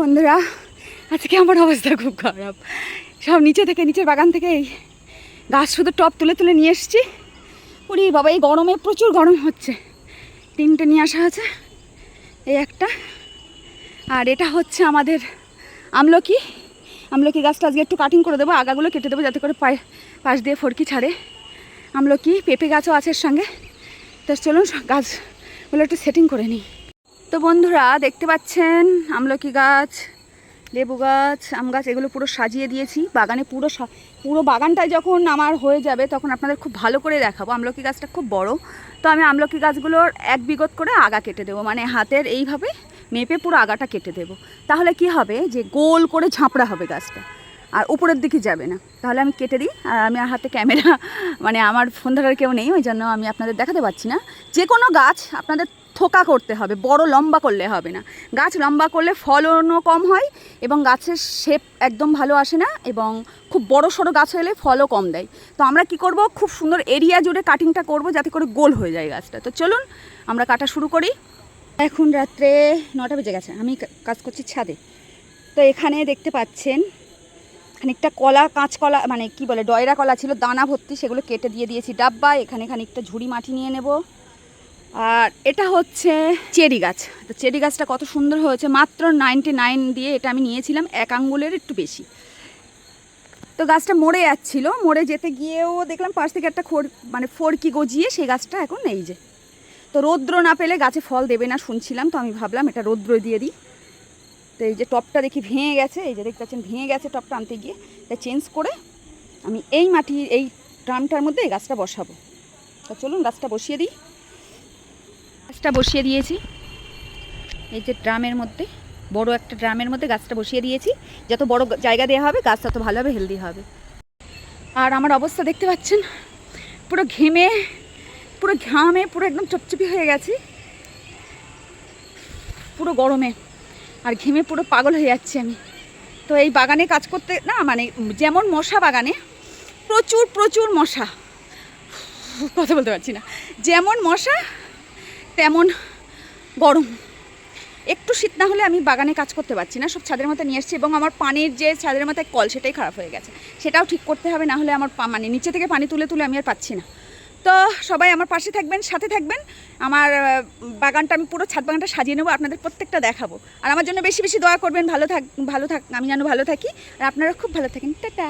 বন্ধুরা, আজকে আমার অবস্থা খুব খারাপ। সব নিচে থেকে, নিচের বাগান থেকে এই গাছ শুধু টপ তুলে তুলে নিয়ে এসেছি। উরি বাবা, এই গরমে প্রচুর গরম হচ্ছে। তিনটে নিয়ে আসা আছে, এই একটা। আর এটা হচ্ছে আমাদের আমলকি। আমলকি গাছটা আজকে একটু কাটিং করে দেবো, আগাগুলো কেটে দেবো যাতে করে পায়ে, পাশ দিয়ে ফরকি ছাড়ে। আমলকি, পেঁপে গাছও আছে এর সঙ্গে। তো চলুন, গাছগুলো একটু সেটিং করে নিই। তো বন্ধুরা, দেখতে পাচ্ছেন আমলকি গাছ, লেবু গাছ, আম গাছ, এগুলো পুরো সাজিয়ে দিয়েছি। বাগানে পুরো পুরো বাগানটাই যখন আমার হয়ে যাবে, তখন আপনাদের খুব ভালো করে দেখাবো। আমলকি গাছটা খুব বড়। তো আমি আমলকি গাছগুলোর এক বিগত করে আগা কেটে দেবো। মানে হাতের এইভাবে মেপে পুরো আগাটা কেটে দেবো। তাহলে কি হবে? যে গোল করে ঝাঁপড়া হবে গাছটা। আর উপরের দিকে যাবে না। তাহলে আমি কেটে দিই। আর আমি আর হাতে ক্যামেরা মানে আমার ফোন ধরার কেউ নেই। ওই জন্য আমি আপনাদের দেখাতে পারছি না। যে কোনো গাছ আপনাদের থোকা করতে হবে, বড় লম্বা করলে হবে না। গাছ লম্বা করলে ফলনও কম হয় এবং গাছের শেপ একদম ভালো আসে না এবং খুব বড় সড়ো গাছ হলে ফলও কম দেয়। তো আমরা কি করব? খুব সুন্দর এরিয়া জুড়ে কাটিংটা করব যাতে করে গোল হয়ে যায় গাছটা। তো চলুন, আমরা কাটা শুরু করি। এখন রাত্রে নটা বেজে গেছে, আমি কাজ করছি ছাদে। তো এখানে দেখতে পাচ্ছেন, খানিকটা কলা কাঁচকলা মানে কি বলে, ডয়রা কলা ছিল, দানা ভর্তি, সেগুলো কেটে দিয়ে দিয়েছি, ডাব্বা, এখানে খানিকটা ঝুড়ি মাটি নিয়ে নেব। আর এটা হচ্ছে চেরি গাছ। তো চেরি গাছটা কত সুন্দর হয়েছে। মাত্র নাইনটি নাইন দিয়ে এটা আমি নিয়েছিলাম। এক আঙ্গুলের একটু বেশি। তো গাছটা মরে যাচ্ছিল। মরে যেতে গিয়েও দেখলাম পাশ থেকে একটা খোর মানে ফোরকি গজিয়ে সেই গাছটা এখন এই যে। তো রৌদ্র না পেলে গাছে ফল দেবে না শুনছিলাম। তো আমি ভাবলাম এটা রৌদ্র দিয়ে দিই। তো এই যে টপটা দেখি ভেঙে গেছে। এই যে দেখতে পাচ্ছেন ভেঙে গেছে টপটা আনতে গিয়ে। তাই চেঞ্জ করে আমি এই মাটি এই ড্রামটার মধ্যে এই গাছটা বসাবো। তো চলুন গাছটা বসিয়ে দিই। গাছটা বসিয়ে দিয়েছি। এই যে ড্রামের মধ্যে, বড় একটা ড্রামের মধ্যে গাছটা বসিয়ে দিয়েছি। যত বড় জায়গা দেওয়া হবে, গাছ তত ভালো হবে হেলদি হবে। আর আমার অবস্থা দেখতে পাচ্ছেন, পুরো ঘেমে, পুরো ঘামে, পুরো একদম চপচপি হয়ে গেছি। পুরো গরমে, আর ঘেমে পুরো পাগল হয়ে যাচ্ছি আমি। তো এই বাগানে কাজ করতে, না মানে যেমন মশা বাগানে, প্রচুর প্রচুর মশা। কথা বলতে পারছি না। যেমন মশা তেমন গরম। একটু শীত না হলে আমি বাগানে কাজ করতে পারছি না, সব ছাদের মধ্যে নিয়ে এসেছি এবং আমার পানির যে ছাদের মধ্যে কল সেটাই খারাপ হয়ে গেছে। সেটাও ঠিক করতে হবে, না হলে আমার মানে নিচে থেকে পানি তুলে তুলে আমি আর পাচ্ছি না। তো সবাই আমার পাশে থাকবেন, সাথে থাকবেন। আমার বাগানটা আমি পুরো ছাদ বাগানটা সাজিয়ে নেব, আপনাদের প্রত্যেকটা দেখাবো। আর আমার জন্য বেশি বেশি দোয়া করবেন, ভালো থাক ভালো থাক, আমি যেন ভালো থাকি। আর আপনারা খুব ভালো থাকেন। টাটা।